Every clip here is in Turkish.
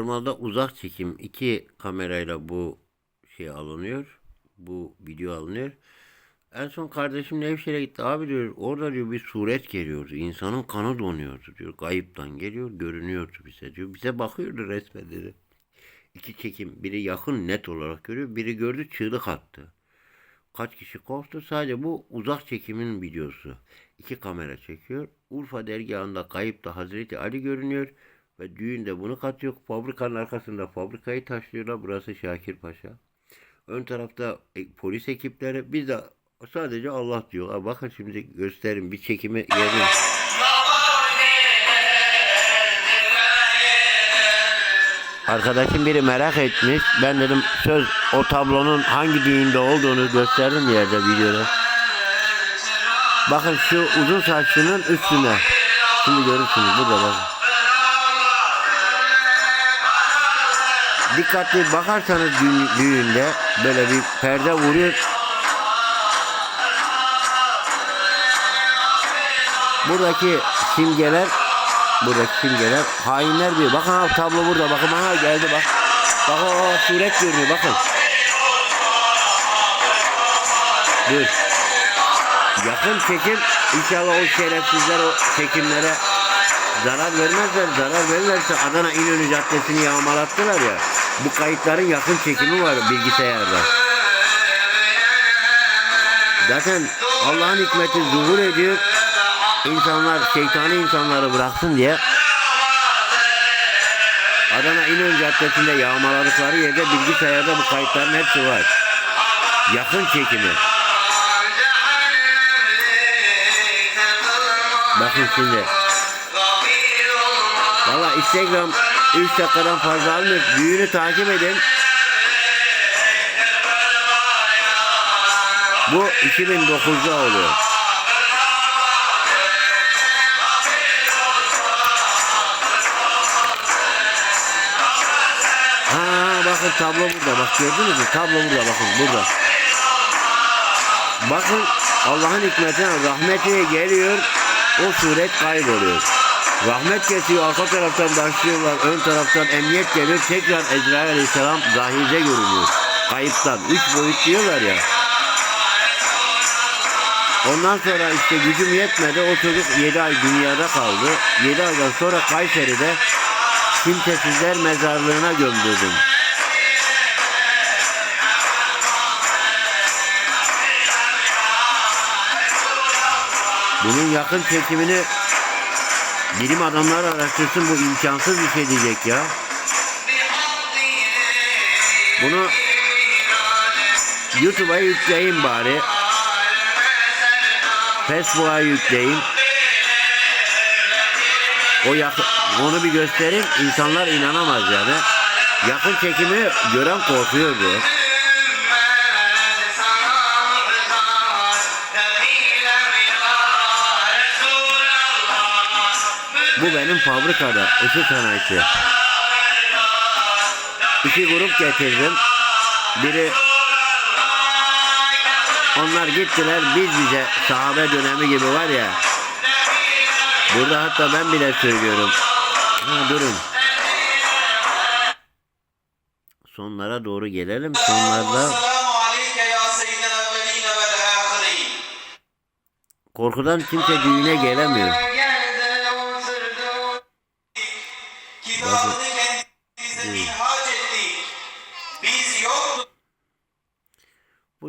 normalde uzak çekim iki kamerayla bu şey alınıyor. Bu video alınıyor. En son kardeşim Nevşehir'e gitti. Abi diyor orada diyor bir suret geliyordu. İnsanın kanı donuyordu diyor. Kayıptan geliyor görünüyordu bize diyor. Bize bakıyordu resmen dedi. İki çekim. Biri yakın net olarak görüyor. Biri gördü çığlık attı. Kaç kişi korktu. Sadece bu uzak çekimin videosu. İki kamera çekiyor. Urfa dergahında kayıpta Hazreti Ali görünüyor. Ve düğünde bunu katıyor. Fabrikanın arkasında fabrikayı taşlıyorlar. Burası Şakir Paşa. Ön tarafta e, polis ekipleri. Biz de sadece Allah diyor. Ha, bakın şimdi gösterin bir çekimi yerin. Arkadaşım biri merak etmiş. Ben dedim söz o tablonun hangi düğünde olduğunu gösterdim yerde videoda. Bakın şu uzun saçlının üstüne. Şimdi görürsünüz burada bakın. Dikkatli bakarsanız düğün- düğünde böyle bir perde vuruyor. Buradaki simgeler buradaki simgeler hainler diyor. Bakın abi tablo burada. Bakın aha geldi bak. Bakın o suret görünüyor bakın. Dur. Yakın çekim inşallah o şerefsizler o çekimlere zarar vermezler. Zarar verirlerse Adana İnönü Caddesi'ni yağmalattılar ya. Bu kayıtların yakın çekimi var bilgisayarda. Zaten Allah'ın hikmeti zuhur ediyor. İnsanlar şeytani insanları bıraksın diye Adana İnönü Caddesi'nde yağmaladıkları yerde bilgisayarda bu kayıtların hepsi var. Yakın çekimi. Bakın şimdi. Valla Instagram 3 dakikadan fazla almıyor. Düğünü takip edin. Bu 2009'da oluyor. Ha bakın tablo burada. Bak gördünüz mü? Tablo burada bakın burada. Bakın Allah'ın hikmetine rahmeti geliyor. O suret kayboluyor. Rahmet kesiyor. Arka taraftan başlıyorlar. Ön taraftan emniyet geliyor. Tekrar Ezrail Aleyhisselam zahirde görünüyor. Kayıptan. Üç boyut diyorlar ya. Ondan sonra işte gücüm yetmedi. O çocuk 7 ay dünyada kaldı. 7 aydan sonra Kayseri'de kimsesizler mezarlığına gömdürdüm. Bunun yakın çekimini bilim adamları araştırsın bu imkansız bir şey diyecek ya. Bunu YouTube'a yükleyin bari. Facebook'a yükleyin. O yakın, onu bir gösterin insanlar inanamaz yani. Yakın çekimi gören korkuyordu. Bu benim fabrikada ısı sanayisi. İki grup getirdim. Biri onlar gittiler biz bize sahabe dönemi gibi var ya. Burada hatta ben bile söylüyorum. Ha durun. Sonlara doğru gelelim. Sonlarda korkudan kimse düğüne gelemiyor.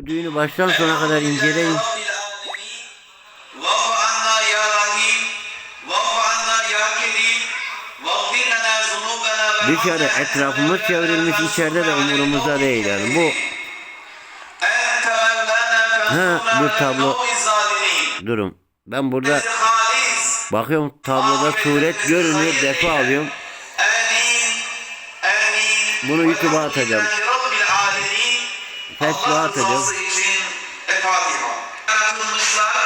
Düğünü baştan sona kadar inceleyin. Dışarı etrafımız çevrilmiş içeride de umurumuzda değil yani. Bu Ha, bu tablo- durum. Ben burada bakıyorum tabloda suret görünüyor defa alıyorum. Bunu YouTube'a atacağım. Allah atacağım. rızası için Fatiha. Yaratılmışlar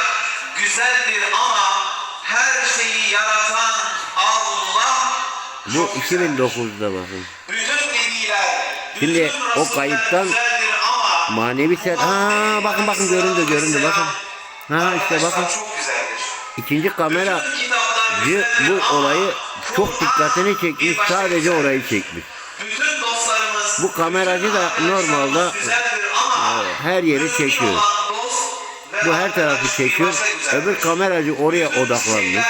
güzeldir ama her şeyi yaratan Allah Bu çok güzeldir. 2009'da bakın. Bütün nebiler, Şimdi bütün o kayıttan Manevi ser... Ha bakın bakın göründü göründü bakın. Ha işte bakın. İkinci kamera bu olayı çok dikkatini çekmiş. Sadece orayı çekmiş. Bu kameracı da normalde güzeldir ama e, her yeri çekiyor. Bu her tarafı çekiyor. Öbür kameracı oraya odaklanmış.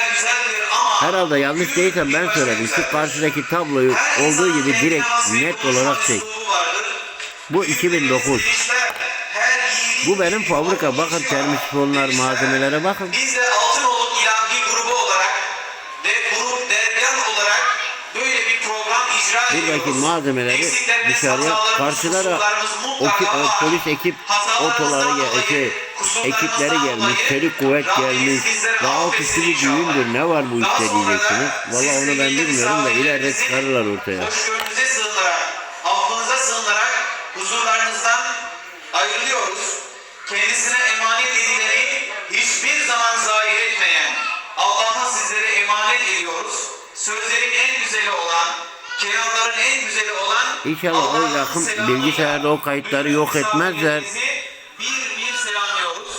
Herhalde yanlış değilsem ben söyledim. Şu karşıdaki tabloyu olduğu gibi direkt net olarak çek. Bu 2009. İşler, her yiğidin Bu benim fabrika. Bakın termosifonlar, Demişler. malzemelere bakın. Buradaki malzemeleri dışarıya karşılara o, o polis ekip otoları gel, şey, ekipleri gelmiş, çelik kuvvet gelmiş. Daha affetsin üstü bir düğündür. Ne var bu işte diyeceksiniz. Valla onu ben bilmiyorum da ileride çıkarırlar ortaya. Hoşgörünüze sığınarak, affınıza sığınarak huzurlarınızdan ayrılıyoruz. Kendisine emanet edileni hiçbir zaman zayi etmeyen Allah'a sizlere emanet ediyoruz. Sözlerin en güzeli olan, kelamların en güzeli olan İnşallah o yakın bilgisayarda o kayıtları yok etmezler.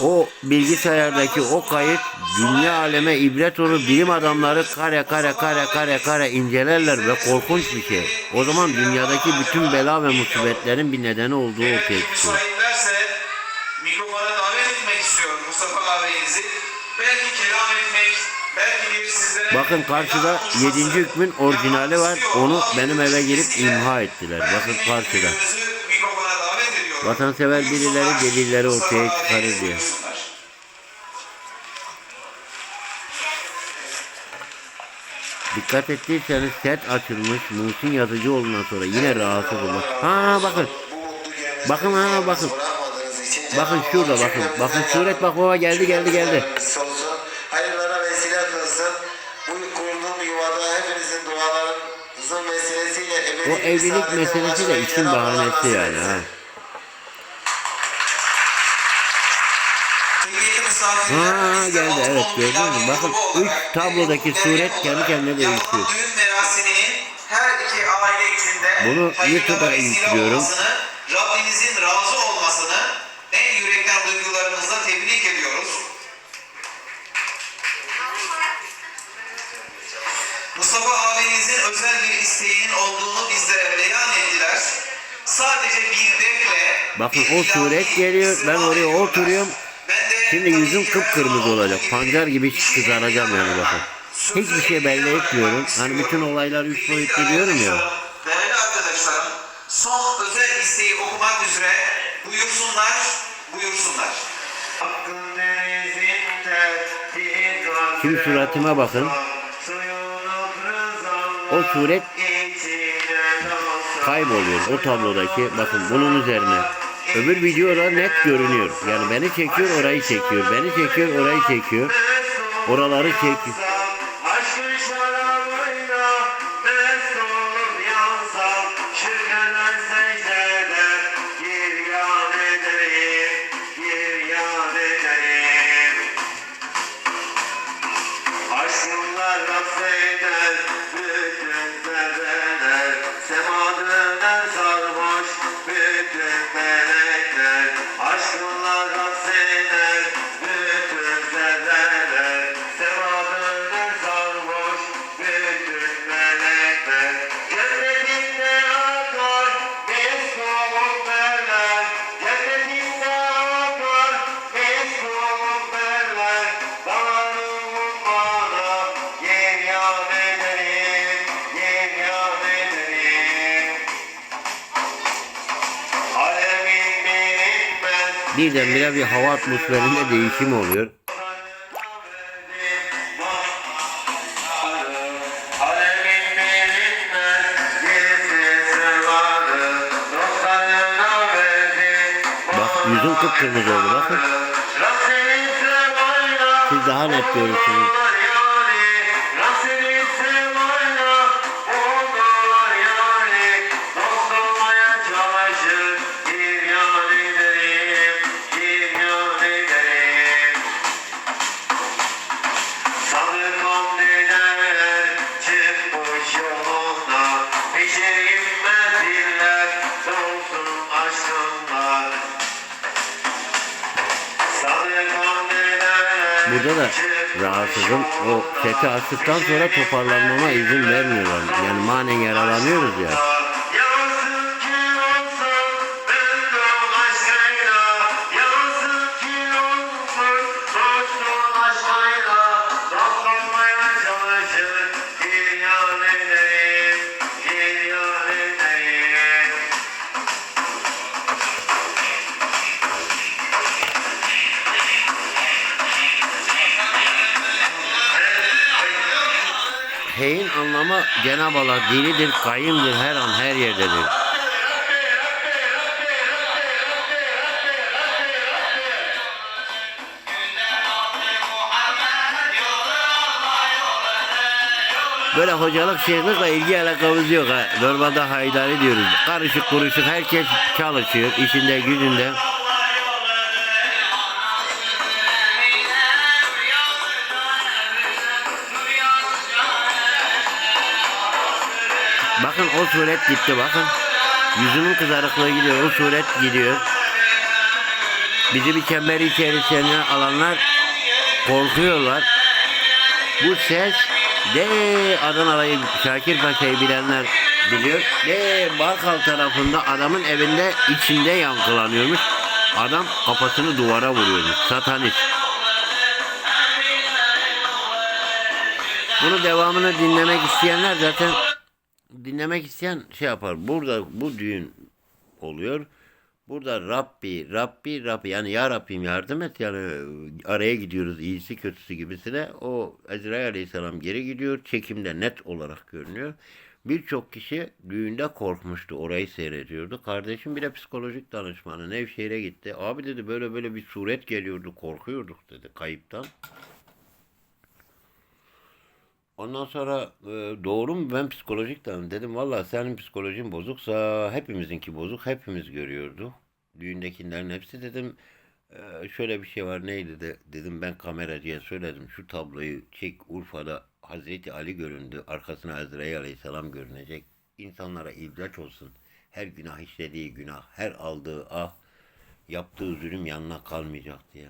O bilgisayardaki o kayıt dünya aleme ibret olur. Bilim adamları kare kare kare kare kare incelerler ve korkunç bir şey. O zaman dünyadaki bütün bela ve musibetlerin bir nedeni olduğu ortaya çıkıyor. Bakın karşıda 7. hükmün orijinali var. Onu benim eve girip imha ettiler. Bakın karşıda. Vatansever birileri delilleri ortaya çıkarır diye. Dikkat ettiyseniz set açılmış Muhsin Yazıcıoğlu'ndan sonra yine rahatsız olmak. Ha bakın. Bakın ha bakın. Bakın şurada bakın. Bakın suret bak baba geldi geldi geldi. Hepinizin dualarınızın vesilesiyle O ebedi evlilik saadete meselesi de için bahanesi yani ha. Ha, geldi, evet, gördünüz mü? Bakın, üç tablodaki suret kendi kendine değişiyor. her iki aile içinde Bunu YouTube'a yüklüyorum. olmasını, Rabbimizin razı olmasını en yürekten duygularımızla tebrik ediyoruz. Sadece bir defle Bakın o suret geliyor, ben oraya oturuyorum. Şimdi yüzüm kıpkırmızı olacak. Pancar gibi kızaracağım yani bakın. Hiçbir şey belli etmiyorum. Hani bütün olaylar üç boyutlu diyorum ya. Değerli arkadaşlarım, son özel isteği okumak üzere buyursunlar, buyursunlar. Şimdi suratıma bakın. O suret kayboluyor. O tablodaki bakın bunun üzerine. Öbür videoda net görünüyor. Yani beni çekiyor orayı çekiyor. Beni çekiyor orayı çekiyor. Oraları çekiyor. Birdenbire bir hava atmosferinde değişim oluyor. Bak yüzüm kıpkırmızı oldu bakın. Siz daha net görürsünüz. Burada da rahatsızım. O seti açtıktan sonra toparlanmama izin vermiyorlar. Yani manen yaralanıyoruz ya. Heyin anlamı Cenab-ı Allah dilidir, kayımdır, her an her yerdedir. Böyle hocalık şeyhlikle ilgi alakamız yok ha. Normalde haydari diyoruz. Karışık kuruşuk herkes çalışıyor işinde gücünde. Bakın o suret gitti bakın. Yüzümün kızarıklığı gidiyor. O suret gidiyor. Bizi bir çember içerisine alanlar korkuyorlar. Bu ses de Adana'yı Şakir Paşa'yı bilenler biliyor. De Barkal tarafında adamın evinde içinde yankılanıyormuş. Adam kafasını duvara vuruyormuş. Satanist. Bunu devamını dinlemek isteyenler zaten dinlemek isteyen şey yapar. Burada bu düğün oluyor. Burada Rabbi, Rabbi, Rabbi yani ya Rabbim yardım et yani araya gidiyoruz iyisi kötüsü gibisine. O Ezrail Aleyhisselam geri gidiyor. Çekimde net olarak görünüyor. Birçok kişi düğünde korkmuştu. Orayı seyrediyordu. Kardeşim bile psikolojik danışmanı Nevşehir'e gitti. Abi dedi böyle böyle bir suret geliyordu. Korkuyorduk dedi kayıptan. Ondan sonra e, doğru mu ben psikolojik danışmanım dedim. Valla senin psikolojin bozuksa hepimizinki bozuk. Hepimiz görüyorduk. Düğündekilerin hepsi dedim. e, şöyle bir şey var neydi de dedim ben kameracıya söyledim. Şu tabloyu çek Urfa'da Hazreti Ali göründü. Arkasına Ezrail Aleyhisselam görünecek. İnsanlara ibret olsun. Her günah işlediği günah, her aldığı ah, yaptığı zulüm yanına kalmayacak diye.